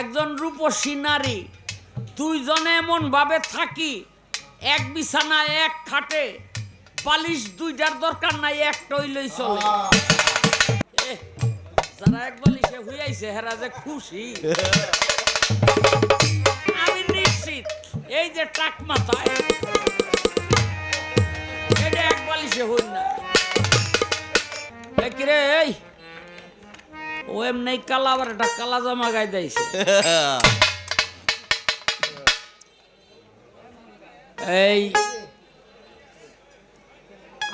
একজন রূপসী নারী, দুইজনে এমন ভাবে থাকি, এক বিছানায় এক খাটে বালিশ দুইটার দরকার নাই, একটাই লই চলে। যারা এক বালিশে হুইয়াইছে, হেরা যে খুশি। আমি নিশ্চিত, এই যে টাক মাথায় এটা এক বালিশে হই না। কিরে এই? ও এমনি কালা একটা কালা জামা গায়ে দিয়েছে এই,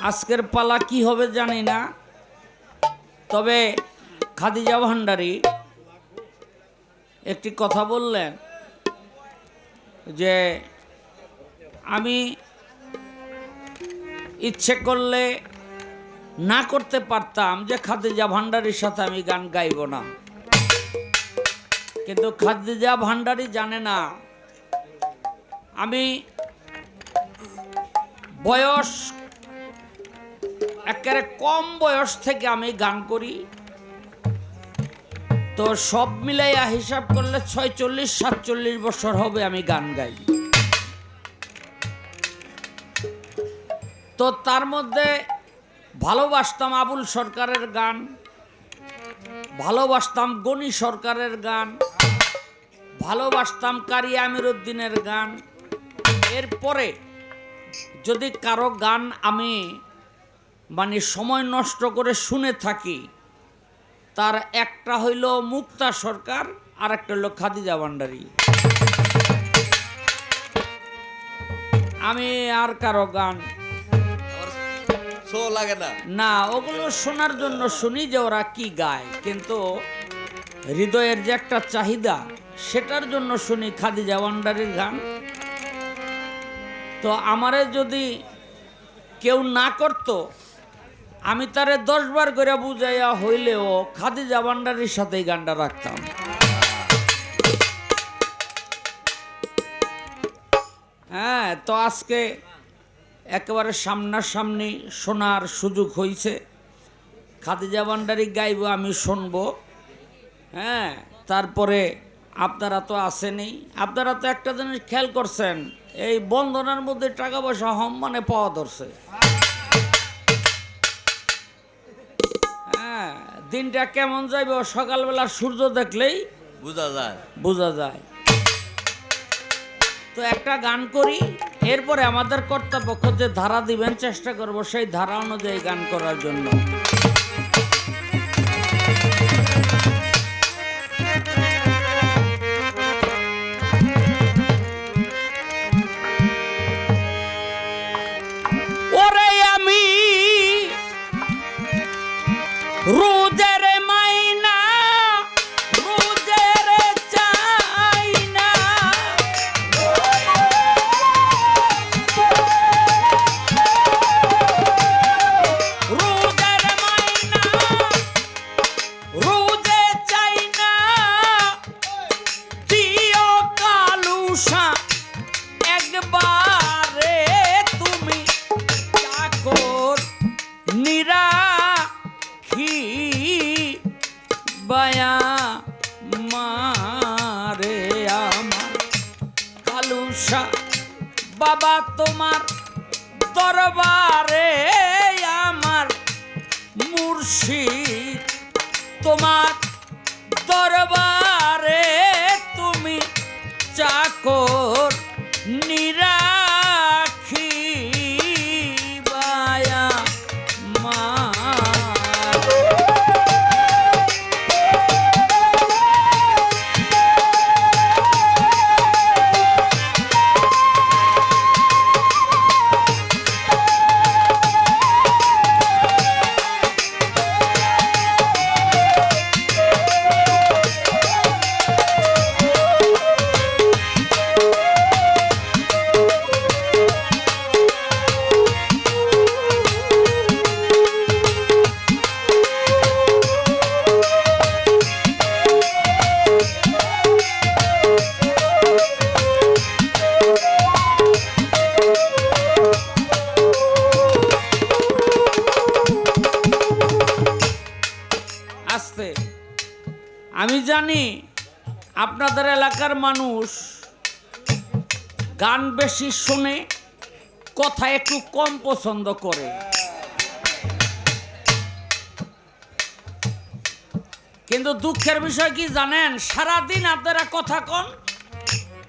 আজকের পালা কি হবে জানি না, তবে খাদিজা ভান্ডারি একটি কথা বললেন যে আমি ইচ্ছে করলে না করতে পারতাম যে খাদিজা ভান্ডারির সাথে আমি গান গাইব না। কিন্তু খাদিজা ভান্ডারি জানে না, আমি বয়স, একেবারে কম বয়স থেকে আমি গান করি। তো সব মিলাইয়া হিসাব করলে ছয়চল্লিশ, সাতচল্লিশ বছর হবে আমি গান গাই। তো তার মধ্যে ভালোবাসতাম আবুল সরকারের গান, ভালোবাসতাম গনি সরকারের গান, ভালোবাসতাম কারি আমির উদ্দিনের গান। এরপরে যদি কারও গান আমি মানে সময় নষ্ট করে শুনে থাকি, তার একটা হইল মুক্তা সরকার আর একটা হইল খাদিজা ভান্ডারী। আমি আর কারও গান শো লাগে না। না, ওগুলো শোনার জন্য শুনি যে ওরা কি গায়, কিন্তু হৃদয়ের যে একটা চাহিদা, সেটার জন্য শুনি খাদিজা ভান্ডারির গান। তো আমারে যদি কেউ না করত, আমি তারে দশবার করে বুঝাইয়া হইলেও খাদিজা ভান্ডারির সাথেই গানটা রাখতাম। হ্যাঁ তো আজকে একেবারে সামনাসামনি শোনার সুযোগ হয়েছে খাদিজা ভান্ডারি গাইব আমি শুনব। হ্যাঁ তারপরে আপনারা তো আসেনি। আপনারা তো একটা জিনিস খেয়াল করছেন এই বন্ধনের মধ্যে টাকা পয়সা হম মানে পাওয়া ধরছে। হ্যাঁ দিনটা কেমন যাইবে? সকালবেলা সূর্য দেখলেই বোঝা যায়। বোঝা যায়। তো একটা গান করি। এরপরে আমাদের কর্তব্য যে ধারা দিবেন চেষ্টা করব সেই ধারা অনুযায়ী গান করার জন্য। মারে আমার। কালুসা বাবা তোমার দরবারে আমার। মুর্শিদ তোমার দরবারে গান বেশি শুনে কথা একটু কম পছন্দ করে। কিন্তু দুঃখের বিষয় কি জানেন? সারাদিন আপনারা কথা কন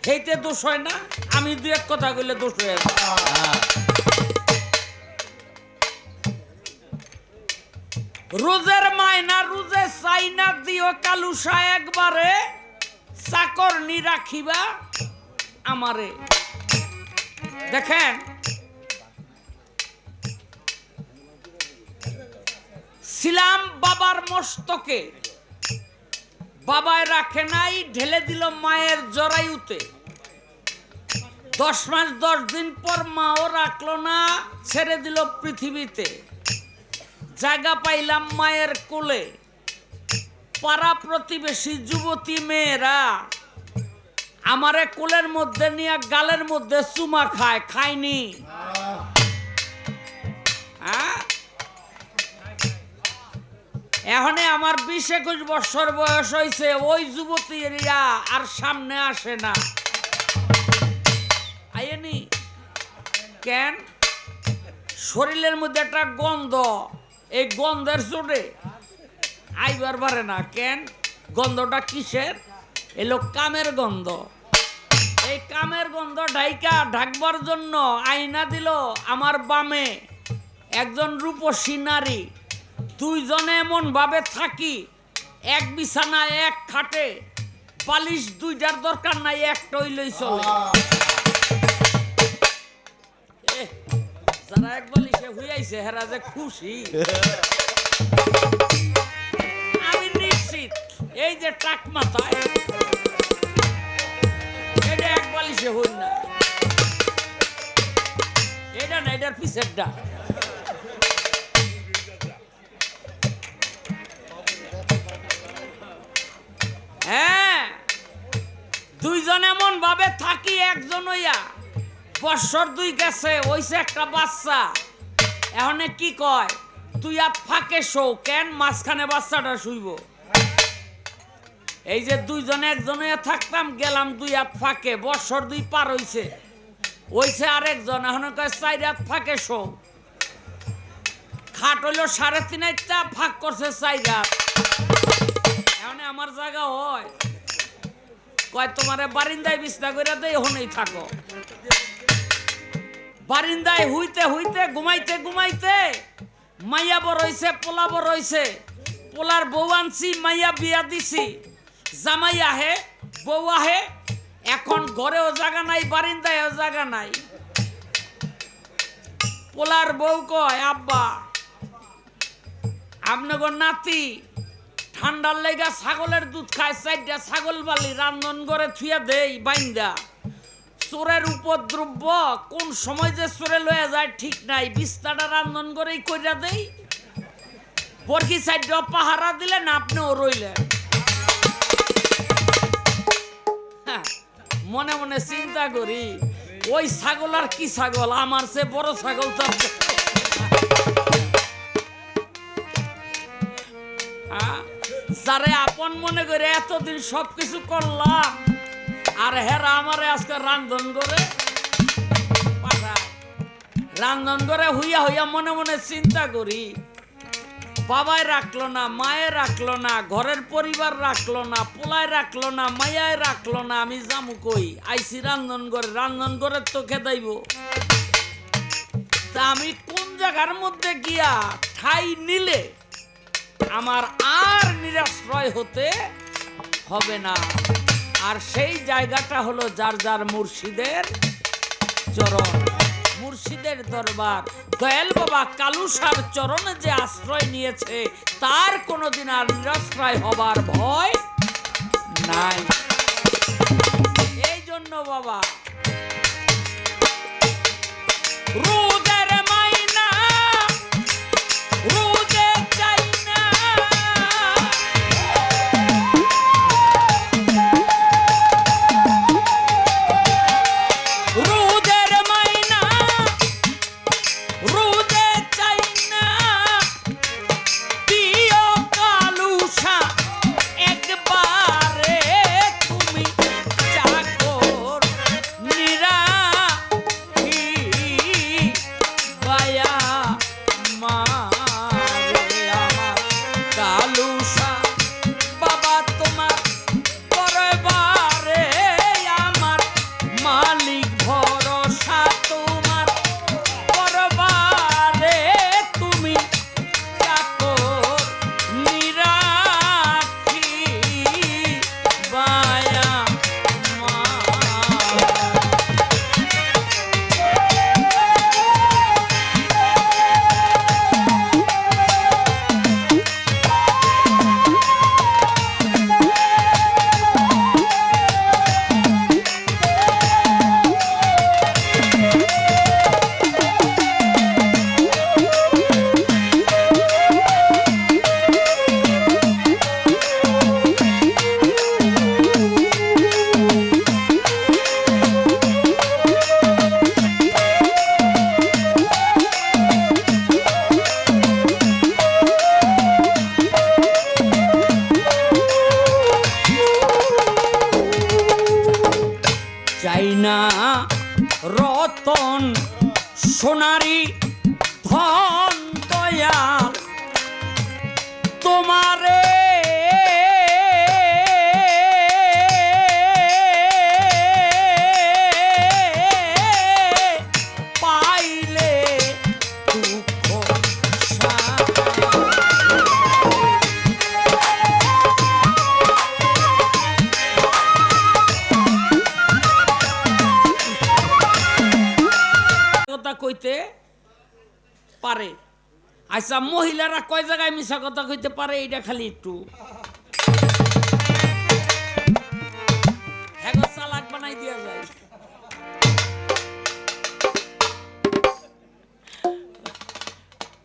সেইতে দোষ হয় না, আমি দু এক কথা কইলে দোষ হয়ে রোজের মায়না রোজে চাইনা দিও কালুসা একবারে, চাকর নি রাখিবা আমারে। দেখেন। ছিলাম বাবার মস্তকে। বাবায় রাখে নাই, ঢেলে দিল মায়ের জরায়ুতে। দশ মাস, দশ দিন পর মাও রাখল না, ছেড়ে দিল পৃথিবীতে। জায়গা পাইলাম মায়ের কোলে। পাড়া প্রতিবেশী যুবতী মেয়েরা। আমারে কোলের মধ্যে নিয়ে গালের মধ্যে চুমা খায়, খায়নি। হ্যাঁ? এখনে আমার বিশ একুশ বছর বয়স হয়েছে ওই যুবতীরা আর সামনে আসে না। আইনি কেন? শরীরের মধ্যে একটা গন্ধ, এই গন্ধের চোটে আইবার পারে না। কেন? গন্ধটা কিসের? এলো কামের গন্ধ। এই কামের গন্ধ ঢাইকা ঢাকবার জন্য আয়না দিল আমার বামে। একজন রূপসী নারী, দুইজনে এমন ভাবে থাকি, এক বিছানায় এক খাটে। বালিশ দুইটার দরকার নাই একটা হইলেই চলে। যারা এক বালিশে হইয়াছে হেরা যে খুশি। আমি নিশ্চিত, এই যে টাক মাথায় না। এটা না, এটার পিছেরটা। হ্যাঁ দুইজন এমন ভাবে থাকি, একজন হইয়া বৎসর দুই গেছে ওইসে একটা বাচ্চা। এখন কি কয়? তুই আর ফাঁকে শো, কেন মাঝখানে বাচ্চাটা শুইব? এই যে দুইজনে একজন থাকতাম, গেলাম দুই হাত ফাঁকে বৎসর দুই পার হইছে। ওইছে আরেকজন এখন চার হাত ফাঁকে শো। খাট হইল সাড়ে তিন হাতটা, ফাঁক করছে চার হাত। এখন আমার জায়গা হয়। কয়, তোমারে বারিন্দায় বিছনা করে দেই ওখানেই থাকো। বারিন্দায় হুইতে হুইতে, ঘুমাইতে ঘুমাইতে, মাইয়া বড় হইছে, পোলা বড় হইছে। পোলার বউ আনছি, মাইয়া বিয়া দিছি। জামাই আহে, বউ আহে, এখন ঘরেও জায়গা নাই, বারিন্দায়ও জায়গা নাই। পোলার বউ কয়, আব্বা আপনার নাতি ঠান্ডার লেগা ছাগলের দুধ খায়, চারটা ছাগল বালি রান্ধন করে থুয়া দেই, বাইন্দা। চোরের উপদ্রব্য কোন সময় যে চোরে লয়ে যায় ঠিক নাই, বিস্তাটা রান্ধন করেই কইরা দেই। বরকি চারটা পাহারা দিলেন, আপনিও রইলেন। মনে মনে চিন্তা করি, ওই ছাগল আর কি ছাগল আমার সে বড় ছাগল তো? যারে আপন মনে করে এতদিন সবকিছু করলাম, আর হেরা আমারে আজকে রান্ধন করে। রান্ধন করে হইয়া হইয়া মনে মনে চিন্তা করি বাবাই রাখল না, মায়ে রাখল না, ঘরের পরিবার রাখল না, পোলায় রাখল না মায়ায় রাখল না, আমি জামু কই? আইসি রান্ধন করে রান্ধন করে তো খেদাইব। তা আমি কোন জায়গার মধ্যে গিয়া ঠাই নিলে আমার আর নিরাশ্রয় হতে হবে না? আর সেই জায়গাটা হলো যার যার মুর্শিদের চরণ। মুর্শিদের দরবার। দয়াল বাবা কালুসার চরণে যে আশ্রয় নিয়েছে, তার কোনোদিন আর নিরাশ্রয় হবার ভয় নাই। এই জন্য বাবা রোদের persona মহিলারা কয় জায়গায় মিশা কথা কইতে পারে এটা খালি একটু। হ্যাঁ চালাক বানাই দিয়া যায়।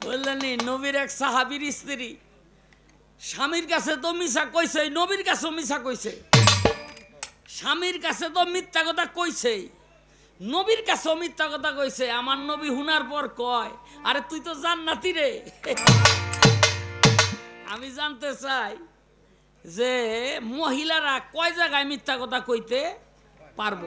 বললেন নবীর এক সাহাবীর স্ত্রী, স্বামীর কাছে তো মিশা কইছে নবীর কাছেও মিশা কইছে। স্বামীর কাছে তো মিথ্যা কথা কইছেই। নবীর কাছেও মিথ্যা কথা কইছে, আমার নবী হুনার পর কয়? আরে তুই তো জান্নাতি রে। আমি জানতে চাই যে মহিলারা কয় জায়গায় মিথ্যা কথা কইতে পারব?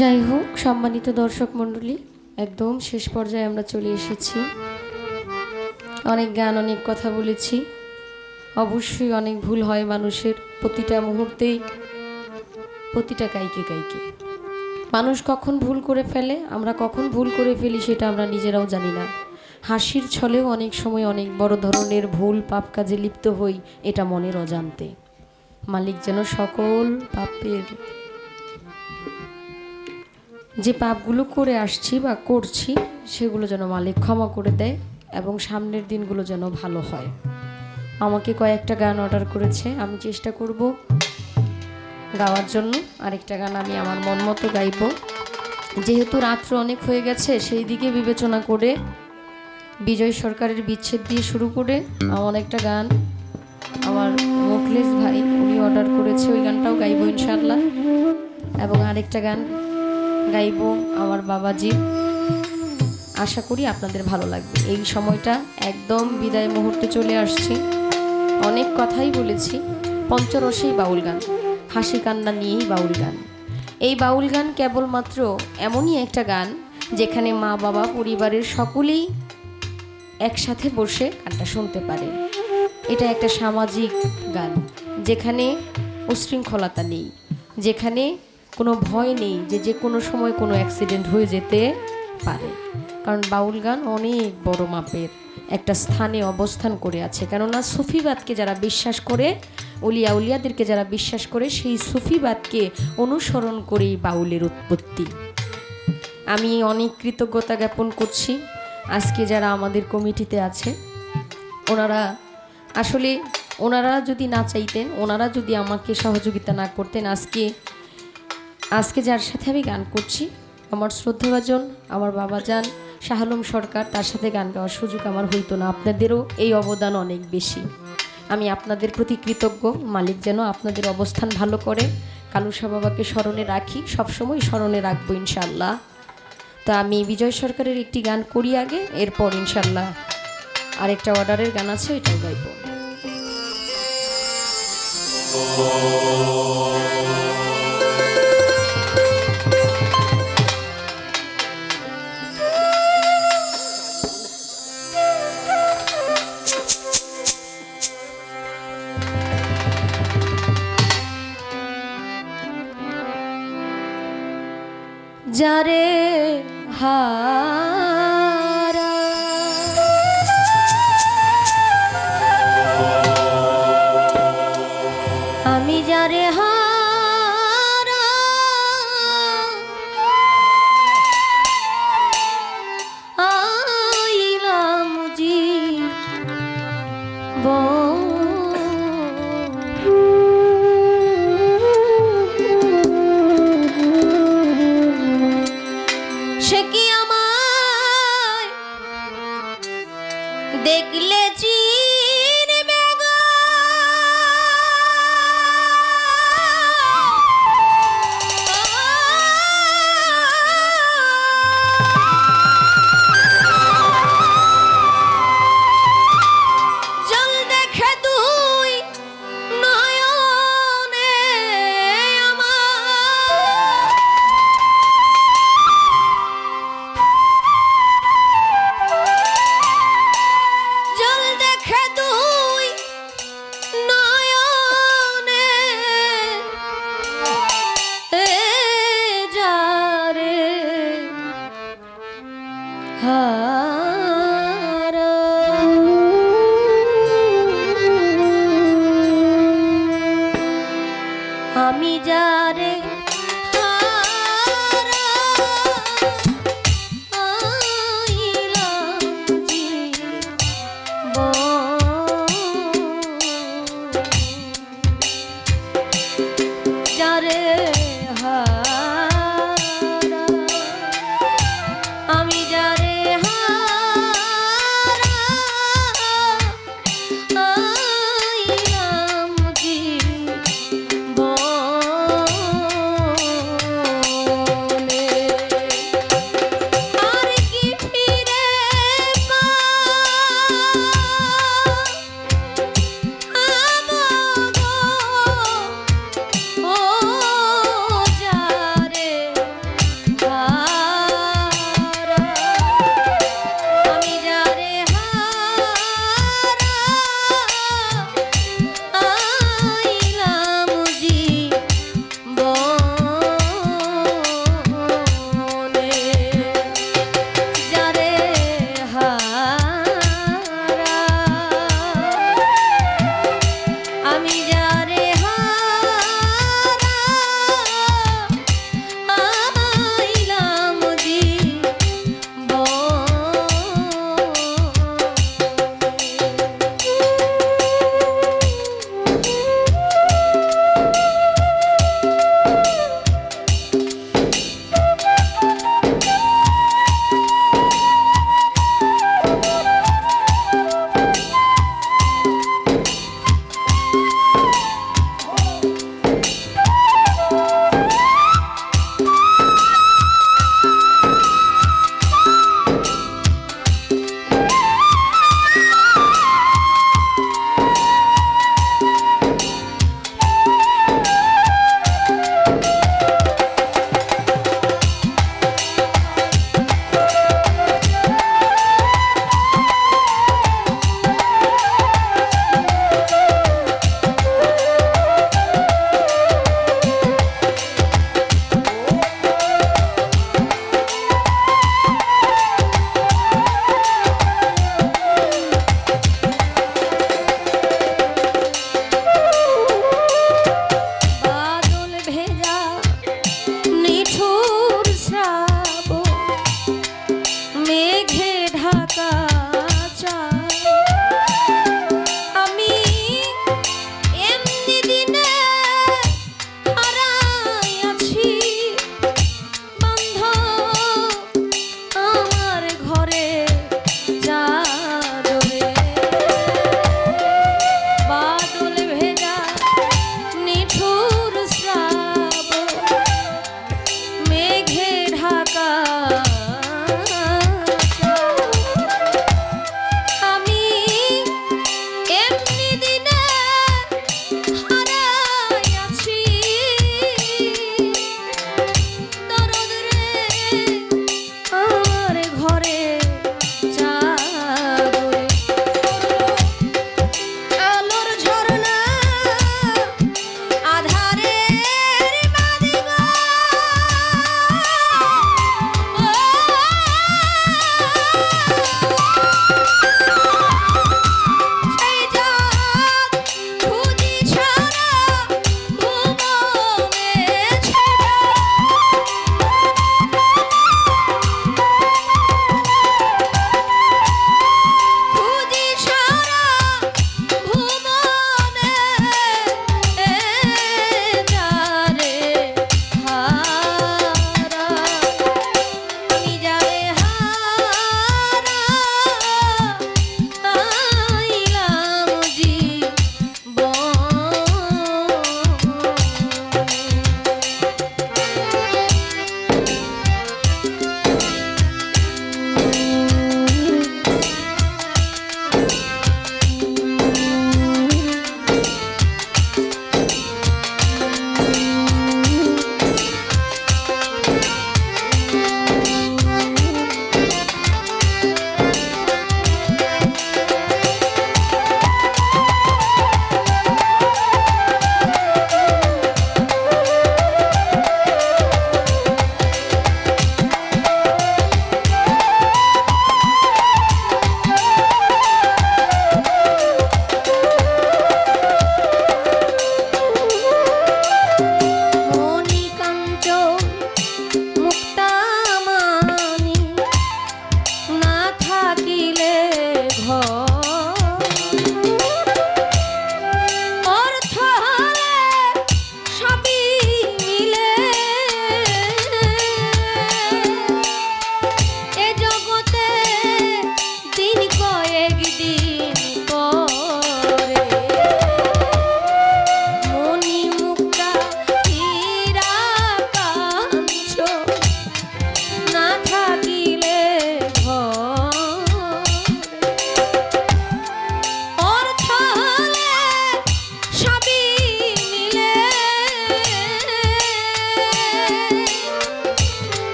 যাই হোক, সম্মানিত দর্শক মণ্ডলী, একদম শেষ পর্যায়ে আমরা চলে এসেছি। অনেক গান, অনেক কথা বলেছি। অবশ্যই অনেক ভুল হয় মানুষের প্রতিটা মুহূর্তেই, প্রতিটা কাইকে কাইকে মানুষ কখন ভুল করে ফেলে, আমরা কখন ভুল করে ফেলি সেটা আমরা নিজেরাও জানি না। হাসির ছলেও অনেক সময় অনেক বড় ধরনের ভুল পাপ কাজে লিপ্ত হই, এটা মনের অজান্তে। মালিক যেন সকল পাপের, যে পাপগুলো করে আসছি বা করছি, সেগুলো যেন মালিক ক্ষমা করে দেয়। এবং সামনের দিনগুলো যেন ভালো হয়। আমাকে কয়েকটা গান অর্ডার করেছে, আমি চেষ্টা করব গাওয়ার জন্য। আরেকটা গান আমি আমার মন মতো গাইব। যেহেতু রাত্র অনেক হয়ে গেছে, সেই দিকে বিবেচনা করে বিজয় সরকারের বিচ্ছেদ দিয়ে শুরু করে আমার একটা গান আমার মুখলেস ভাই, উনি অর্ডার করেছে, ওই গানটাও গাইবো ইনশাল্লাহ এবং আরেকটা গান গাইবো আমার বাবাজি। আশা করি আপনাদের ভালো লাগবে। এই সময়টা একদম বিদায় মুহূর্তে চলে আসছি। অনেক কথাই বলেছি। পঞ্চরসেই বাউল গান, হাসি কান্না নিয়েই বাউল গান। এই বাউল গান কেবলমাত্র এমনই একটা গান যেখানে মা, বাবা, পরিবারের সকলেই একসাথে বসে গানটা শুনতে পারে। এটা একটা সামাজিক গান, যেখানে উশৃঙ্খলতা নেই, যেখানে কোনো ভয় নেই যে যে কোনো সময় কোনো অ্যাক্সিডেন্ট হয়ে যেতে পারে। কারণ বাউল গান অনেক বড় মাপের একটা স্থানে অবস্থান করে আছে। কেননা সুফিবাদকে যারা বিশ্বাস করে উলিয়া উলিয়াদেরকে যারা বিশ্বাস করে, সেই সুফিবাদকে অনুসরণ করেই বাউলের উৎপত্তি। আমি অনেক কৃতজ্ঞতা জ্ঞাপন করছি আজকে যারা আমাদের কমিটিতে আছে। ওনারা আসলে ওনারা যদি না চাইতেন, ওনারা যদি আমাকে সহযোগিতা না করতেন, আজকে আজকে যার সাথে আমি গান করছি, আমার শ্রদ্ধাভাজন, আমার বাবা যান শাহালম সরকার তার সাথে গান গাওয়ার সুযোগ আমার হইতো না। আপনাদেরও এই অবদান অনেক বেশি। আমি আপনাদের প্রতি কৃতজ্ঞ। মালিক যেন আপনাদের অবস্থান ভালো করে। কালুসা বাবাকে স্মরণে রাখি। সবসময় স্মরণে রাখব ইনশাল্লাহ তা আমি বিজয় সরকারের একটি গান করি আগে, এরপর ইনশাল্লাহ আরেকটা অর্ডারের গান আছে, এটাও গাইব। যারে হারা